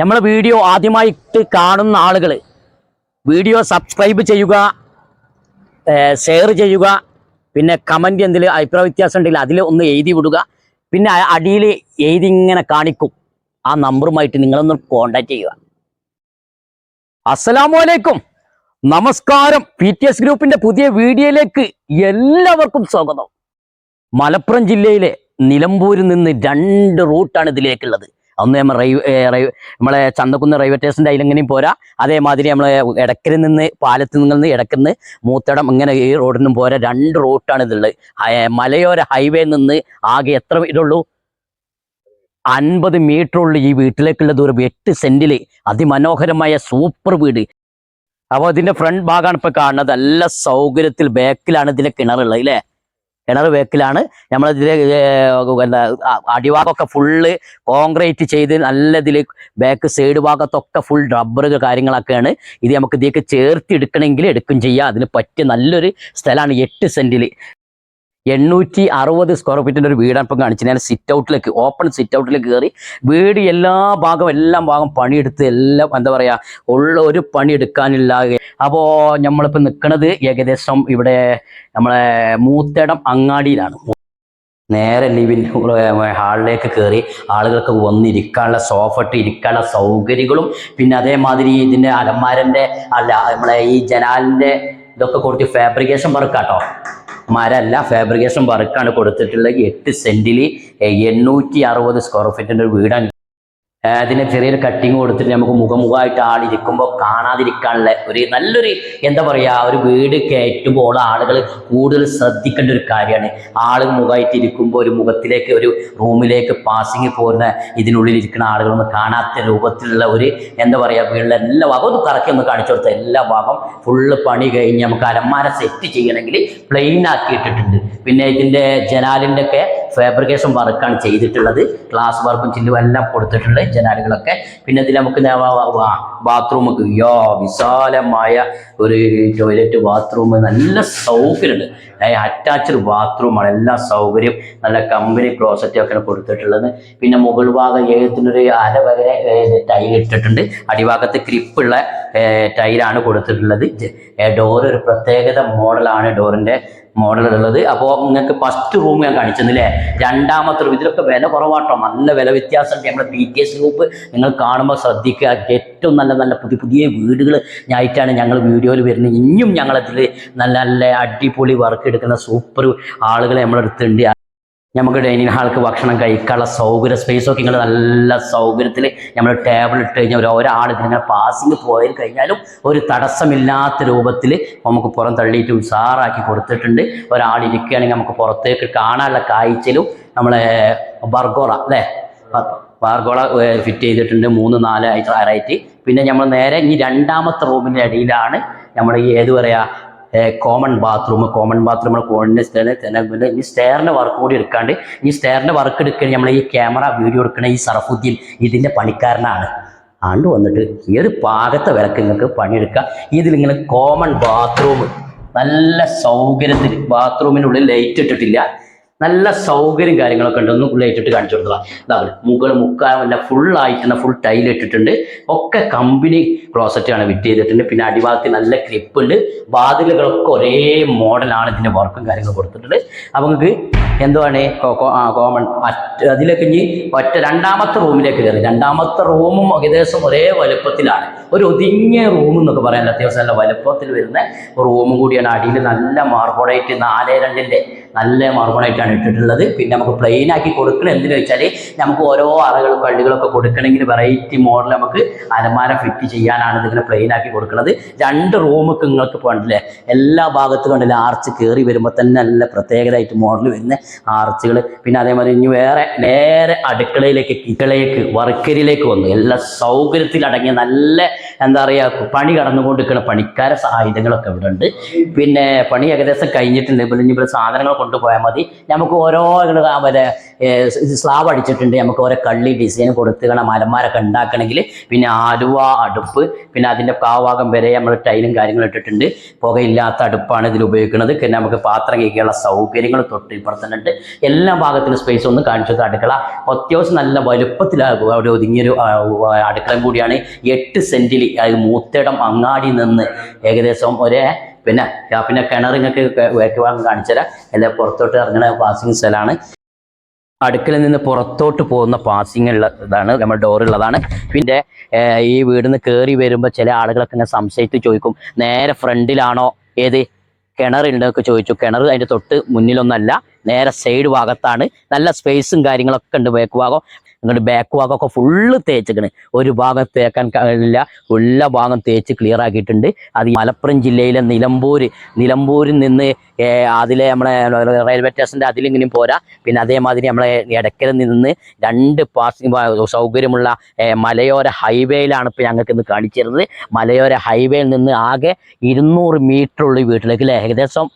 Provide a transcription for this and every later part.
നമ്മളെ വീഡിയോ ആദ്യമായിട്ട് കാണുന്ന ആളുകൾ വീഡിയോ സബ്സ്ക്രൈബ് ചെയ്യുക ഷെയർ ചെയ്യുക പിന്നെ കമന്റ് എന്തെങ്കിലും അഭിപ്രായ വ്യത്യാസം ഉണ്ടെങ്കിൽ അതിൽ ഒന്ന് എഴുതി വിടുക. പിന്നെ അടിയിൽ എഴുതി ഇങ്ങനെ കാണിക്കും. ആ നമ്പറുമായിട്ട് നിങ്ങളൊന്ന് കോണ്ടാക്ട് ചെയ്യുക. അസ്സലാമു അലൈക്കും. നമസ്കാരം. പി ടി എസ് ഗ്രൂപ്പിന്റെ പുതിയ വീഡിയോയിലേക്ക് എല്ലാവർക്കും സ്വാഗതം. മലപ്പുറം ജില്ലയിലെ നിലമ്പൂരിൽ നിന്ന് രണ്ട് റൂട്ടാണ് ഇതിലേക്കുള്ളത്. ഒന്ന് നമ്മൾ റൈവ് നമ്മളെ ചന്തക്കുന്ന് റെയിൽവേ സ്റ്റേഷന്റെ അതിലെങ്ങനെയും പോരാ. അതേമാതിരി നമ്മൾ എടക്കരിൽ നിന്ന് പാലത്തിൽ നിന്ന് ഇടക്കുന്ന് മൂത്തടം ഇങ്ങനെ ഈ റോഡിനും പോരാ. രണ്ട് റൂട്ടാണ് ഇതുള്ളത് മലയോര ഹൈവേ നിന്ന് ആകെ എത്ര ഇതുള്ളൂ? അൻപത് മീറ്റർ ഉള്ളു ഈ വീട്ടിലേക്കുള്ള ദൂരം. എട്ട് സെന്റിൽ അതിമനോഹരമായ സൂപ്പർ വീട്. അപ്പോൾ ഇതിന്റെ ഫ്രണ്ട് ഭാഗമാണ് ഇപ്പോൾ കാണുന്നത്. നല്ല സൗകര്യത്തിൽ ബാക്കിലാണ് ഇതിലെ കിണറുള്ളത് അല്ലേ? കിണർ വേക്കിലാണ്. നമ്മളതിൽ എന്താ അടിഭാഗമൊക്കെ ഫുള്ള് കോൺക്രീറ്റ് ചെയ്ത് നല്ല ഇതിൽ ബാക്ക് സൈഡ് ഭാഗത്തൊക്കെ ഫുൾ റബ്ബർ കാര്യങ്ങളൊക്കെയാണ്. ഇത് നമുക്ക് ഇതിലേക്ക് ചേർത്ത് എടുക്കണമെങ്കിൽ എടുക്കും ചെയ്യാം. അതിന് പറ്റിയ നല്ലൊരു സ്ഥലമാണ് എട്ട് സെന്റിൽ എണ്ണൂറ്റി അറുപത് സ്ക്വയർ ഫീറ്റിന്റെ ഒരു വീടാണ് ഇപ്പം കാണിച്ചത്. ഞാൻ സിറ്റ് ഔട്ടിലേക്ക് ഓപ്പൺ സിറ്റ് ഔട്ടിലേക്ക് കയറി വീട് എല്ലാ ഭാഗം എല്ലാം ഭാഗം പണിയെടുത്ത് എല്ലാം എന്താ പറയുക ഉള്ള ഒരു പണി എടുക്കാനില്ല. അപ്പോൾ നമ്മളിപ്പോൾ നിൽക്കുന്നത് ഏകദേശം ഇവിടെ നമ്മളെ മൂത്തേടം അങ്ങാടിയിലാണ്. നേരെ ലിവിൻ ഹാളിലേക്ക് കയറി ആളുകൾക്ക് വന്നിരിക്കാനുള്ള സോഫ ഇട്ട് ഇരിക്കാനുള്ള സൗകര്യങ്ങളും പിന്നെ അതേമാതിരി ഇതിന്റെ അലമാരന്റെ അല്ല നമ്മളെ ഈ ജനാലിന്റെ ഇതൊക്കെ കൊടുത്ത് ഫാബ്രിക്കേഷൻ വർക്കാട്ടോ മരമല്ല ഫാബ്രിക്കേഷൻ വർക്കാണ് കൊടുത്തിട്ടുള്ളത്. എട്ട് സെന്റിൽ എണ്ണൂറ്റി അറുപത് സ്ക്വയർ ഫീറ്റിന്റെ ഒരു വീടാണ് അതിന് ചെറിയൊരു കട്ടിങ് കൊടുത്തിട്ട് നമുക്ക് മുഖമുഖമായിട്ട് ആളിരിക്കുമ്പോൾ കാണാതിരിക്കാനുള്ള ഒരു നല്ലൊരു എന്താ പറയുക ഒരു വീട് കയറ്റുമ്പോൾ ആളുകൾ കൂടുതൽ ശ്രദ്ധിക്കേണ്ട ഒരു കാര്യമാണ്. ആളുകൾ മുഖമായിട്ട് ഇരിക്കുമ്പോൾ ഒരു മുഖത്തിലേക്ക് ഒരു റൂമിലേക്ക് പാസിങ് പോരുന്ന ഇതിനുള്ളിൽ ഇരിക്കുന്ന ആളുകളൊന്നും കാണാത്ത രൂപത്തിലുള്ള ഒരു എന്താ പറയുക വീട്ടിലെ എല്ലാ ഭാഗവും ഒന്ന് കറക്കി ഒന്ന് കാണിച്ചു കൊടുത്ത എല്ലാ ഭാഗം ഫുള്ള് പണി കഴിഞ്ഞ് നമുക്ക് അലമാര സെറ്റ് ചെയ്യണമെങ്കിൽ പ്ലെയിൻ ആക്കി ഇട്ടിട്ടുണ്ട് പിന്നെ ഇതിന്റെ ജനാലിന്റെ ഒക്കെ ഫാബ്രിക്കേഷൻ വർക്കാണ് ചെയ്തിട്ടുള്ളത്. ഗ്ലാസ് വർക്കും ചില്ലും എല്ലാം കൊടുത്തിട്ടുണ്ട് ജനാലുകളൊക്കെ. പിന്നെ ഇതിൽ നമുക്ക് ബാത്റൂം യോ വിശാലമായ ഒരു ടോയ്ലറ്റ് ബാത്റൂം നല്ല സൗകര്യമുണ്ട്. അറ്റാച്ച്ഡ് ബാത്റൂമാണ് എല്ലാ സൗകര്യം നല്ല കമ്പനി ക്ലോസറ്റ് ഒക്കെ കൊടുത്തിട്ടുള്ളത്. പിന്നെ മുകൾ ഭാഗം ഏകത്തിനൊരു അര വരെ ടൈൽ ഇട്ടിട്ടുണ്ട്. അടിഭാഗത്ത് ക്രിപ്പുള്ള ടൈലാണ് കൊടുത്തിട്ടുള്ളത്. ഡോർ ഒരു പ്രത്യേകത മോഡലാണ് ഡോറിന്റെ മോഡൽ ഉള്ളത് അപ്പോൾ നിങ്ങൾക്ക് ഫസ്റ്റ് റൂം ഞാൻ കാണിച്ചെന്നില്ലേ? രണ്ടാമത്തെ റൂം ഇതിലൊക്കെ വില കുറവാട്ടോ. നല്ല വില വ്യത്യാസമുണ്ട്. നമ്മുടെ പി ടി എസ് ഗ്രൂപ്പ് നിങ്ങൾ കാണുമ്പോൾ ശ്രദ്ധിക്കുക. ഏറ്റവും നല്ല നല്ല പുതിയ പുതിയ വീടുകൾ ഞായിട്ടാണ് ഞങ്ങൾ വീഡിയോയിൽ വരുന്നത്. ഇനിയും ഞങ്ങളതിൽ നല്ല നല്ല അടിപൊളി വർക്ക് എടുക്കുന്ന സൂപ്പർ ആളുകളെ നമ്മളെടുത്തുണ്ട് നമുക്ക് ഡൈനിങ് ഹാൾക്ക് ഭക്ഷണം കഴിക്കാനുള്ള സൗകര്യ സ്പേസൊക്കെ നിങ്ങൾ നല്ല സൗകര്യത്തിൽ നമ്മൾ ടേബിൾ ഇട്ട് കഴിഞ്ഞാൽ ഒരു ഒരാൾ ഇതിങ്ങനെ പാസിങ് പോയി കഴിഞ്ഞാലും ഒരു തടസ്സമില്ലാത്ത രൂപത്തിൽ നമുക്ക് പുറം തള്ളിയിട്ട് ഉഷാറാക്കി കൊടുത്തിട്ടുണ്ട്. ഒരാൾ ഇരിക്കുകയാണെങ്കിൽ നമുക്ക് പുറത്തേക്ക് കാണാനുള്ള കാഴ്ചയിലും നമ്മളെ ബർഗോള അല്ലേ? ബാർഗോള ഫിറ്റ് ചെയ്തിട്ടുണ്ട്. മൂന്ന് നാല് ആറായിട്ട് പിന്നെ നമ്മൾ നേരെ ഈ രണ്ടാമത്തെ റൂമിന്റെ അടിയിലാണ്. നമ്മൾ ഈ ഏത് പറയാ കോമൺ ബാത്റൂം കോമൺ ബാത്റൂം നമ്മൾ തന്നെ പിന്നെ ഈ സ്റ്റെയറിന്റെ വർക്ക് കൂടി എടുക്കാണ്ട് ഈ സ്റ്റെയറിന്റെ വർക്ക് എടുക്കണ നമ്മൾ ഈ ക്യാമറ വീഡിയോ എടുക്കണ ഈ സറഫുദ്ദീൻ ഇതിന്റെ പണിക്കാരനാണ്. ആണ്ട് വന്നിട്ട് ഈ ഒരു പാകത്തെ വിലക്ക് നിങ്ങൾക്ക് പണിയെടുക്കാം. ഇതിലിങ്ങനെ കോമൺ ബാത്റൂം നല്ല സൗകര്യത്തിൽ ബാത്റൂമിനുള്ളിൽ ലൈറ്റ് ഇട്ടിട്ടില്ല. നല്ല സൗകര്യം കാര്യങ്ങളൊക്കെ ഉണ്ട്. ഒന്ന് ഇട്ടിട്ട് കാണിച്ചു കൊടുക്കുക ഇതാണ് മുകൾ മുക്കാമല്ല ഫുള്ളായി തന്നെ ഫുൾ ടൈൽ ഇട്ടിട്ടുണ്ട്. ഒക്കെ കമ്പനി ആണ് വിറ്റ് ചെയ്തിട്ടുണ്ട്. പിന്നെ അടിഭാഗത്ത് നല്ല ക്ലിപ്പ് ഉണ്ട്. വാതിലുകളൊക്കെ ഒരേ മോഡലാണ് ഇതിന്റെ വർക്കും കാര്യങ്ങളും കൊടുത്തിട്ടുണ്ട് അപ്പോൾ നമുക്ക് എന്തുവാണ്? കോമൺ അതിലേക്ക് ഇനി ഒറ്റ രണ്ടാമത്തെ റൂമിലേക്ക് കയറി. രണ്ടാമത്തെ റൂമും ഏകദേശം ഒരേ വലുപ്പത്തിലാണ്. ഒരു ഒതുങ്ങിയ റൂം എന്നൊക്കെ പറയാൻ അത്യാവശ്യം നല്ല വലുപ്പത്തിൽ വരുന്ന റൂമും കൂടിയാണ്. അടിയിൽ നല്ല മാർബോളായിട്ട് നാല് രണ്ടിന്റെ നല്ല മാർബോണൈറ്റാണ് ഇട്ടിട്ടുള്ളത്. പിന്നെ നമുക്ക് പ്ലെയിൻ ആക്കി കൊടുക്കണം. എന്തിനു വെച്ചാൽ നമുക്ക് ഓരോ അറകളും കള്ളികളൊക്കെ കൊടുക്കണമെങ്കിൽ വെറൈറ്റി മോഡൽ നമുക്ക് അലമാര ഫിറ്റ് ചെയ്യാനാണ് ഇതിങ്ങനെ പ്ലെയിൻ ആക്കി കൊടുക്കുന്നത്. രണ്ട് റൂമൊക്കെ നിങ്ങൾക്ക് പോകണ്ടല്ലേ? എല്ലാ ഭാഗത്തും കണ്ടില്ല? ആർച്ച് കയറി വരുമ്പോൾ തന്നെ നല്ല പ്രത്യേകതയായിട്ട് മോഡൽ വരുന്ന ആർച്ചുകൾ പിന്നെ അതേമാതിരി ഇനി വേറെ നേരെ അടുക്കളയിലേക്ക് കിക്കളയിലേക്ക് വർക്കരിയിലേക്ക് വന്നു. എല്ലാ സൗകര്യത്തിൽ അടങ്ങിയ നല്ല എന്താ പറയുക പണി കടന്നുകൊണ്ടിരിക്കുന്ന പണിക്കാര സായുധങ്ങളൊക്കെ ഇവിടെ ഉണ്ട് പിന്നെ പണി ഏകദേശം കഴിഞ്ഞിട്ടുണ്ട്. ഇപ്പോൾ ഇനി ഇവിടെ സാധനങ്ങളൊക്കെ കൊണ്ടുപോയാൽ മതി. നമുക്ക് ഓരോ മറ്റേ സ്ലാബ് അടിച്ചിട്ടുണ്ട്. നമുക്ക് ഓരോ കള്ളി ഡിസൈൻ കൊടുത്തുകണം മലന്മാരൊക്കെ ഉണ്ടാക്കണമെങ്കിൽ. പിന്നെ ആലുവ അടുപ്പ് പിന്നെ അതിന്റെ കാവാകം വരെ നമ്മൾ ടൈലും കാര്യങ്ങളും ഇട്ടിട്ടുണ്ട്. പുകയില്ലാത്ത അടുപ്പാണ് ഇതിൽ ഉപയോഗിക്കുന്നത്. പിന്നെ നമുക്ക് പാത്രം കേൾക്കാനുള്ള സൗകര്യങ്ങൾ തൊട്ട് ഇപ്പുറത്തുണ്ട്. എല്ലാ ഭാഗത്തിനും സ്പേസ് ഒന്ന് കാണിച്ചത് അടുക്കള അത്യാവശ്യം നല്ല വലുപ്പത്തിലാകും അവിടെ ഒതുങ്ങിയൊരു അടുക്കളയും കൂടിയാണ്. എട്ട് സെന്റിൽ അത് മൂത്തേടം അങ്ങാടി നിന്ന് ഏകദേശം ഒരേ പിന്നെ പിന്നെ കിണർ നിങ്ങൾക്ക് വേക്കുവാൻ കാണിച്ചുതരാം അല്ലെ പുറത്തോട്ട് ഇറങ്ങുന്ന പാസിംഗ് സ്ഥലമാണ്. അടുക്കളയിൽ നിന്ന് പുറത്തോട്ട് പോകുന്ന പാസിംഗ് ഉള്ള ഇതാണ് നമ്മൾ ഡോർ ഉള്ളതാണ്. പിന്നെ ഈ വീടിന്ന് കയറി വരുമ്പോൾ ചില ആളുകളൊക്കെ ഇങ്ങനെ സംശയിച്ച് ചോദിക്കും നേരെ ഫ്രണ്ടിലാണോ? ഏത്? കിണറുണ്ടൊക്കെ ചോദിച്ചു. കിണർ അതിന്റെ തൊട്ട് മുന്നിലൊന്നല്ല നേരെ സൈഡ് ഭാഗത്താണ്. നല്ല സ്പേസും കാര്യങ്ങളൊക്കെ ഉണ്ട് ബേക്ക് ഭാഗം. എന്നിട്ട് ബാക്ക് ഭാഗമൊക്കെ ഫുള്ള് തേച്ചിക്കണ്. ഒരു ഭാഗം തേക്കാൻ കഴിയില്ല. എല്ലാ ഭാഗം തേച്ച് ക്ലിയർ ആക്കിയിട്ടുണ്ട്. അത് മലപ്പുറം ജില്ലയിലെ നിലമ്പൂർ നിലമ്പൂരിൽ നിന്ന് അതിലെ നമ്മളെ റെയിൽവേ സ്റ്റേഷന്റെ അതിലിങ്ങനെയും പോരാ. പിന്നെ അതേമാതിരി നമ്മളെ ഇടയ്ക്കൽ നിന്ന് രണ്ട് പാസിംഗ് സൗകര്യമുള്ള മലയോര ഹൈവേയിലാണ് ഇപ്പോൾ ഞങ്ങൾക്ക് ഇന്ന് കാണിച്ചിരുന്നത്. മലയോര ഹൈവേയിൽ നിന്ന് ആകെ ഇരുന്നൂറ് മീറ്റർ ഉള്ള വീട്ടിലേക്ക് ഏകദേശം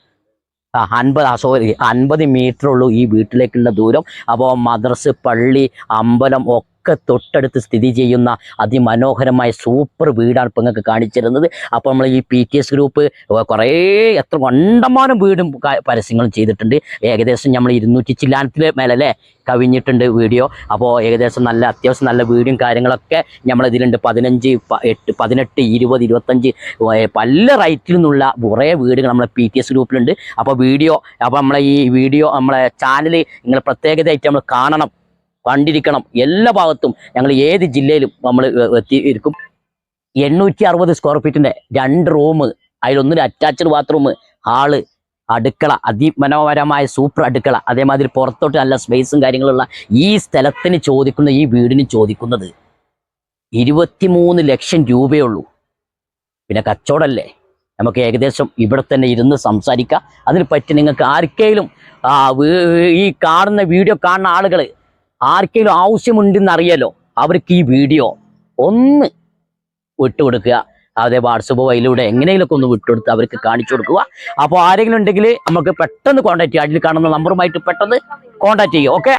അൻപത് സോറി അൻപത് മീറ്റർ ഉള്ളൂ ഈ വീട്ടിലേക്കുള്ള ദൂരം. അപ്പോൾ മദ്രസ് പള്ളി അമ്പലം ഒക്കെ തൊട്ടടുത്ത് സ്ഥിതി ചെയ്യുന്ന അതിമനോഹരമായ സൂപ്പർ വീടാണ് ഇപ്പം നിങ്ങൾക്ക് കാണിച്ചിരുന്നത്. അപ്പോൾ നമ്മൾ ഈ പി ടി എസ് ഗ്രൂപ്പ് കുറേ എത്ര കണ്ടമാനം വീടും പരസ്യങ്ങളും ചെയ്തിട്ടുണ്ട്. ഏകദേശം നമ്മൾ ഇരുന്നൂറ്റി ചില്ലാനത്തിൽ മേലല്ലേ കവിഞ്ഞിട്ടുണ്ട് വീഡിയോ. അപ്പോൾ ഏകദേശം നല്ല അത്യാവശ്യം നല്ല വീടും കാര്യങ്ങളൊക്കെ നമ്മളിതിലുണ്ട്. പതിനഞ്ച് എട്ട് പതിനെട്ട് ഇരുപത് ഇരുപത്തഞ്ച് പല റൈറ്റിൽ നിന്നുള്ള കുറേ വീടുകൾ നമ്മളെ പി ടി എസ് ഗ്രൂപ്പിലുണ്ട്. അപ്പോൾ വീഡിയോ അപ്പോൾ നമ്മളെ ഈ വീഡിയോ നമ്മളെ ചാനൽ നിങ്ങൾ പ്രത്യേകതയായിട്ട് നമ്മൾ കാണണം. കണ്ടിരിക്കണം. എല്ലാ ഭാഗത്തും ഞങ്ങൾ ഏത് ജില്ലയിലും നമ്മൾ എത്തിയിരിക്കും എണ്ണൂറ്റി അറുപത് സ്ക്വയർ ഫീറ്റിന്റെ രണ്ട് റൂം അതിലൊന്നൊരു അറ്റാച്ച്ഡ് ബാത്റൂം ഹാൾ അടുക്കള അതിമനോഹരമായ സൂപ്പർ അടുക്കള അതേമാതിരി പുറത്തോട്ട് നല്ല സ്പേസും കാര്യങ്ങളുള്ള ഈ സ്ഥലത്തിന് ചോദിക്കുന്ന ഈ വീടിന് ചോദിക്കുന്നത് ഇരുപത്തിമൂന്ന് ലക്ഷം രൂപയേ ഉള്ളൂ പിന്നെ കച്ചവടമല്ലേ നമുക്ക് ഏകദേശം ഇവിടെ തന്നെ ഇരുന്ന് സംസാരിക്കാം. അതിന് പറ്റി നിങ്ങൾക്ക് ആർക്കെങ്കിലും ഈ കാണുന്ന വീഡിയോ കാണുന്ന ആളുകൾ ആർക്കെങ്കിലും ആവശ്യമുണ്ടെന്ന് അറിയാലോ അവർക്ക് ഈ വീഡിയോ ഒന്ന് വിട്ടുകൊടുക്കുക. അതേ വാട്സപ്പ് വഴിയിലൂടെ എങ്ങനെയെങ്കിലുമൊക്കെ ഒന്ന് വിട്ടുകൊടുത്ത് അവർക്ക് കാണിച്ചു കൊടുക്കുക. അപ്പോൾ ആരെങ്കിലും ഉണ്ടെങ്കിൽ നമുക്ക് പെട്ടെന്ന് കോൺടാക്ട് ചെയ്യുക അതിൽ കാണുന്ന നമ്പറുമായിട്ട് പെട്ടെന്ന് കോൺടാക്ട് ചെയ്യുക. ഓക്കെ